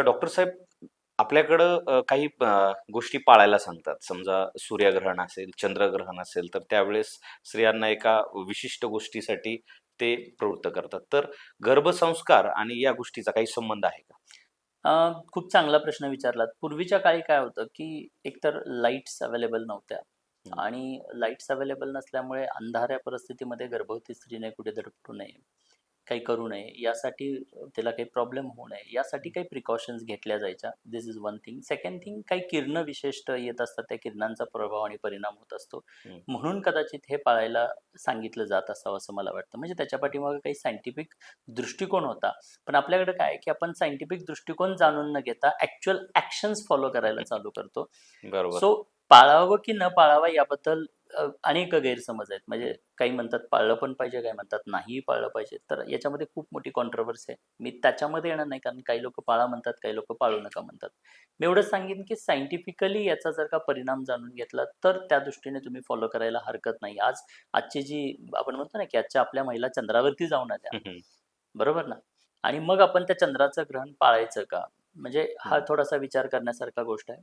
तर डॉक्टर साहेब आपल्याकडं काही गोष्टी पाळायला सांगतात. समजा सूर्यग्रहण असेल चंद्रग्रहण असेल तर त्यावेळेस स्त्रियांना एका विशिष्ट गोष्टीसाठी ते प्रवृत्त करतात. तर गर्भसंस्कार आणि या गोष्टीचा काही संबंध आहे का? खूप चांगला प्रश्न विचारलात. पूर्वीच्या काळी काय होतं की एकतर लाईट्स अवेलेबल नव्हत्या. आणि लाईट्स अवेलेबल नसल्यामुळे अंधाऱ्या परिस्थितीमध्ये गर्भवती स्त्रीने कुठे धडपटू नये. काही करू नये यासाठी त्याला काही प्रॉब्लेम होऊ नये यासाठी काही प्रिकॉशन्स घेतल्या जायच्या. This is one thing second thing काही किरणं विशिष्ट येत असतात त्या किरणांचा प्रभाव आणि परिणाम होत असतो. म्हणून कदाचित हे पाळायला सांगितलं जात असावं असं मला वाटतं. म्हणजे त्याच्या पाठीमागे काही सायंटिफिक दृष्टिकोन होता. पण आपल्याकडे काय की आपण सायंटिफिक दृष्टिकोन जाणून न घेता ऍक्च्युअल ऍक्शन्स फॉलो करायला चालू करतो. बरोबर. सो पाळावं की न पाळावं याबद्दल अनेक गैरसमज आहेत. म्हणजे काही म्हणतात पाळलं पण पाहिजे काही म्हणतात नाही पाळलं पाहिजे. तर याच्यामध्ये खूप मोठी कॉन्ट्रोवर्सी आहे. मी त्याच्यामध्ये येणार नाही कारण काही लोक पाळा म्हणतात काही लोक पाळू नका म्हणतात. मी एवढंच सांगेन की सायंटिफिकली याचा जर का परिणाम जाणून घेतला तर त्या दृष्टीने तुम्ही फॉलो करायला हरकत नाही. आज आजची जी आपण म्हणतो ना की आजच्या आपल्या महिला चंद्रावरती जाऊन आल्या. बरोबर ना? आणि मग आपण त्या चंद्राचं ग्रहण पाळायचं का? म्हणजे हा. थोडासा विचार करण्यासारखा गोष्ट आहे.